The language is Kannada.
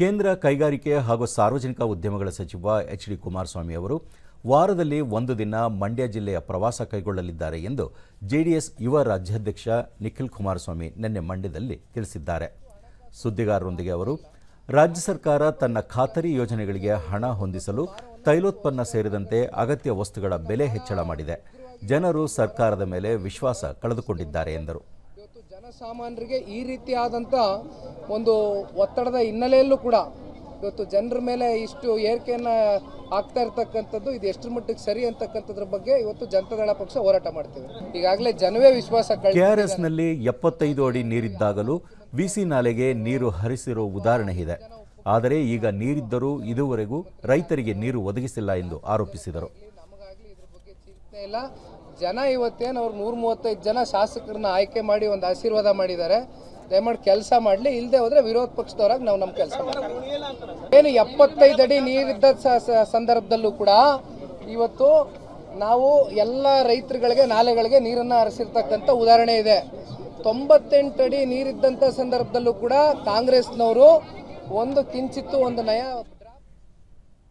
ಕೇಂದ್ರ ಕೈಗಾರಿಕೆ ಹಾಗೂ ಸಾರ್ವಜನಿಕ ಉದ್ಯಮಗಳ ಸಚಿವ ಎಚ್ ಡಿ ಕುಮಾರಸ್ವಾಮಿ ಅವರು ವಾರದಲ್ಲಿ ಒಂದು ದಿನ ಮಂಡ್ಯ ಜಿಲ್ಲೆಯ ಪ್ರವಾಸ ಕೈಗೊಳ್ಳಲಿದ್ದಾರೆ ಎಂದು ಜೆಡಿಎಸ್ ಯುವ ರಾಜ್ಯಾಧ್ಯಕ್ಷ ನಿಖಿಲ್ ಕುಮಾರಸ್ವಾಮಿ ನಿನ್ನೆ ಮಂಡ್ಯದಲ್ಲಿ ತಿಳಿಸಿದ್ದಾರೆ. ಸುದ್ದಿಗಾರರೊಂದಿಗೆ ಅವರು, ರಾಜ್ಯ ಸರ್ಕಾರ ತನ್ನ ಖಾತರಿ ಯೋಜನೆಗಳಿಗೆ ಹಣ ಹೊಂದಿಸಲು ತೈಲೋತ್ಪನ್ನ ಸೇರಿದಂತೆ ಅಗತ್ಯ ವಸ್ತುಗಳ ಬೆಲೆ ಹೆಚ್ಚಳ ಮಾಡಿದೆ. ಜನರು ಸರ್ಕಾರದ ಮೇಲೆ ವಿಶ್ವಾಸ ಕಳೆದುಕೊಂಡಿದ್ದಾರೆ, ಎಂದರು. ಜನಸಾಮಾನ್ಯರಿಗೆ ಈ ರೀತಿಯಾದಂಥ ಒಂದು ಒತ್ತಡದ ಹಿನ್ನೆಲೆಯಲ್ಲೂ ಕೂಡ ಇವತ್ತು ಜನರ ಮೇಲೆ ಇಷ್ಟು ಏರಿಕೆಯನ್ನು ಆಗ್ತಾ ಇರ್ತಕ್ಕಂಥದ್ದು ಇದು ಎಷ್ಟರ ಮಟ್ಟಿಗೆ ಸರಿ ಅಂತಕ್ಕಂಥದ್ರ ಬಗ್ಗೆ ಇವತ್ತು ಜನತಾದಳ ಪಕ್ಷ ಹೋರಾಟ ಮಾಡ್ತೇವೆ ಈಗಾಗಲೇ ಜನವೇ ವಿಶ್ವಾಸ ಕಳ್ಕೊಂಡು ಕೆಆರ್ಎಸ್ನಲ್ಲಿ ಎಪ್ಪತ್ತೈದು ಅಡಿ ನೀರಿದ್ದಾಗಲೂ ವಿಸಿ ನಾಲೆಗೆ ನೀರು ಹರಿಸಿರೋ ಉದಾಹರಣೆ ಇದೆ. ಆದರೆ ಈಗ ನೀರಿದ್ದರೂ ಇದುವರೆಗೂ ರೈತರಿಗೆ ನೀರು ಒದಗಿಸಿಲ್ಲ ಎಂದು ಆರೋಪಿಸಿದರು. ಇಲ್ಲ. ಜನ ಇವತ್ತೇನು ಅವ್ರು ನೂರ ಮೂವತ್ತೈದು ಜನ ಶಾಸಕರನ್ನ ಆಯ್ಕೆ ಮಾಡಿ ಒಂದು ಆಶೀರ್ವಾದ ಮಾಡಿದ್ದಾರೆ. ದಯಮಾಡಿ ಕೆಲಸ ಮಾಡಲಿ. ಇಲ್ಲದೆ ಹೋದರೆ ವಿರೋಧ ಪಕ್ಷದವರಾಗಿ ನಾವು ನಮ್ಮ ಕೆಲಸ ಮಾಡ್ತೀವಿ. ಏನು ಎಪ್ಪತ್ತೈದು ಅಡಿ ನೀರಿದ್ದ ಸಂದರ್ಭದಲ್ಲೂ ಕೂಡ ಇವತ್ತು ನಾವು ಎಲ್ಲ ರೈತರುಗಳಿಗೆ, ನಾಲೆಗಳಿಗೆ ನೀರನ್ನು ಹರಿಸಿರ್ತಕ್ಕಂಥ ಉದಾಹರಣೆ ಇದೆ. ತೊಂಬತ್ತೆಂಟು ಅಡಿ ನೀರಿದ್ದಂಥ ಸಂದರ್ಭದಲ್ಲೂ ಕೂಡ ಕಾಂಗ್ರೆಸ್ನವರು ಒಂದು ಕಿಂಚಿತ್ತು ಒಂದು ನಯ